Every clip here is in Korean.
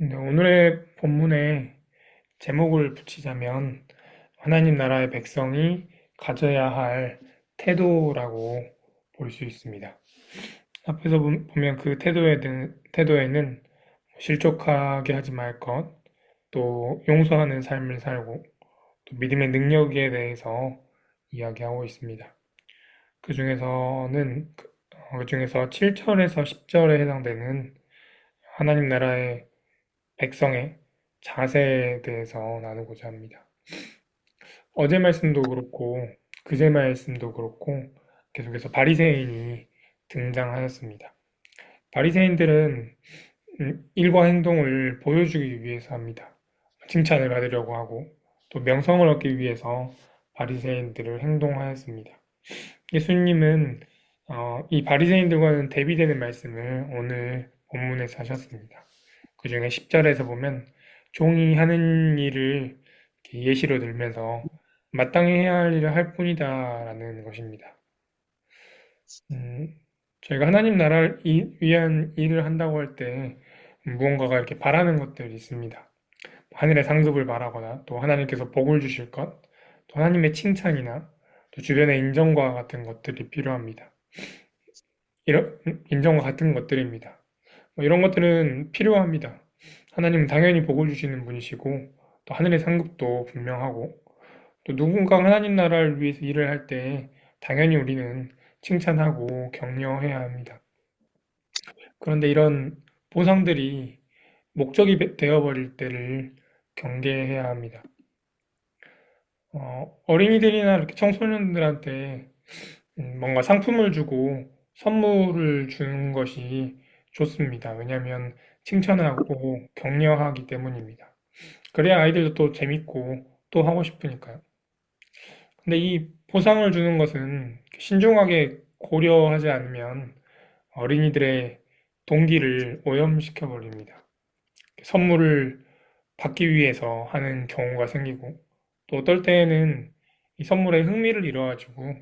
네, 오늘의 본문에 제목을 붙이자면 하나님 나라의 백성이 가져야 할 태도라고 볼 수 있습니다. 앞에서 보- 보면 그 태도에, 태도에는 실족하게 하지 말 것, 또 용서하는 삶을 살고, 또 믿음의 능력에 대해서 이야기하고 있습니다. 그 중에서는, 그 중에서 7절에서 10절에 해당되는 하나님 나라의 백성의 자세에 대해서 나누고자 합니다. 어제 말씀도 그렇고 그제 말씀도 그렇고 계속해서 바리새인이 등장하였습니다. 바리새인들은 음, 일과 행동을 보여주기 위해서 합니다. 칭찬을 받으려고 하고 또 명성을 얻기 위해서 바리새인들을 행동하였습니다. 예수님은 어, 이 바리새인들과는 대비되는 말씀을 오늘 본문에서 하셨습니다. 그 중에 10절에서 보면 종이 하는 일을 예시로 들면서 마땅히 해야 할 일을 할 뿐이다라는 것입니다. 음, 저희가 하나님 나라를 이- 위한 일을 한다고 할 때 무언가가 이렇게 바라는 것들이 있습니다. 하늘의 상급을 바라거나 또 하나님께서 복을 주실 것, 또 하나님의 칭찬이나 또 주변의 인정과 같은 것들이 필요합니다. 이런 인정과 같은 것들입니다. 뭐 이런 것들은 필요합니다. 하나님은 당연히 복을 주시는 분이시고 또 하늘의 상급도 분명하고 또 누군가 하나님 나라를 위해서 일을 할 때 당연히 우리는 칭찬하고 격려해야 합니다. 그런데 이런 보상들이 목적이 되어버릴 때를 경계해야 합니다. 어, 어린이들이나 이렇게 청소년들한테 음, 뭔가 상품을 주고 선물을 주는 것이 좋습니다. 왜냐하면 칭찬하고 격려하기 때문입니다. 그래야 아이들도 또 재밌고 또 하고 싶으니까요. 근데 이 보상을 주는 것은 신중하게 고려하지 않으면 어린이들의 동기를 오염시켜 버립니다. 선물을 받기 위해서 하는 경우가 생기고 또 어떨 때에는 이 선물에 흥미를 잃어가지고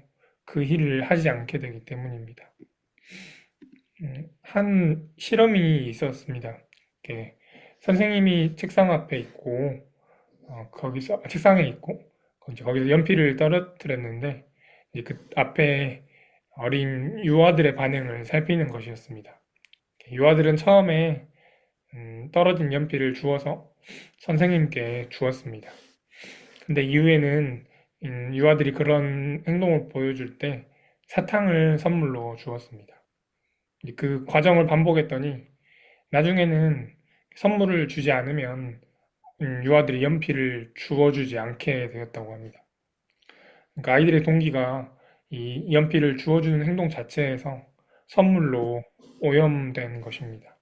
그 일을 하지 않게 되기 때문입니다. 음, 한 실험이 있었습니다. 이렇게 선생님이 책상 앞에 있고 어, 거기서 아, 책상에 있고 거기서 연필을 떨어뜨렸는데 그 앞에 어린 유아들의 반응을 살피는 것이었습니다. 유아들은 처음에 음, 떨어진 연필을 주워서 선생님께 주었습니다. 근데 이후에는 음, 유아들이 그런 행동을 보여줄 때 사탕을 선물로 주었습니다. 그 과정을 반복했더니 나중에는 선물을 주지 않으면 음, 유아들이 연필을 주워주지 않게 되었다고 합니다. 그러니까 아이들의 동기가 이 연필을 주워주는 행동 자체에서 선물로 오염된 것입니다.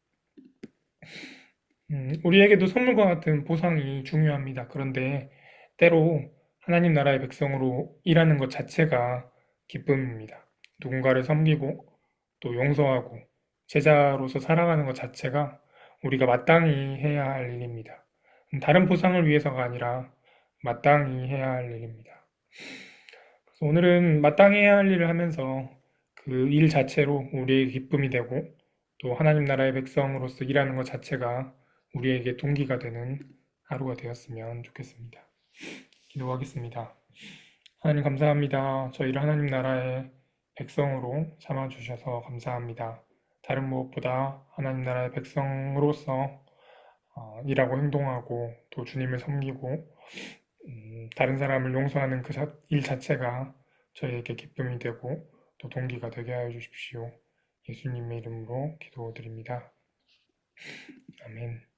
음, 우리에게도 선물과 같은 보상이 중요합니다. 그런데 때로 하나님 나라의 백성으로 일하는 것 자체가 기쁨입니다. 누군가를 섬기고 또 용서하고 제자로서 살아가는 것 자체가 우리가 마땅히 해야 할 일입니다. 다른 보상을 위해서가 아니라 마땅히 해야 할 일입니다. 그래서 오늘은 마땅히 해야 할 일을 하면서 그 일 자체로 우리의 기쁨이 되고 또 하나님 나라의 백성으로서 일하는 것 자체가 우리에게 동기가 되는 하루가 되었으면 좋겠습니다. 기도하겠습니다. 하나님 감사합니다. 저희를 하나님 나라의 백성으로 삼아주셔서 감사합니다. 다른 무엇보다 하나님 나라의 백성으로서 어, 일하고 행동하고 또 주님을 섬기고 음, 다른 사람을 용서하는 그 일 자체가 저희에게 기쁨이 되고 또 동기가 되게 하여 주십시오. 예수님의 이름으로 기도드립니다. 아멘.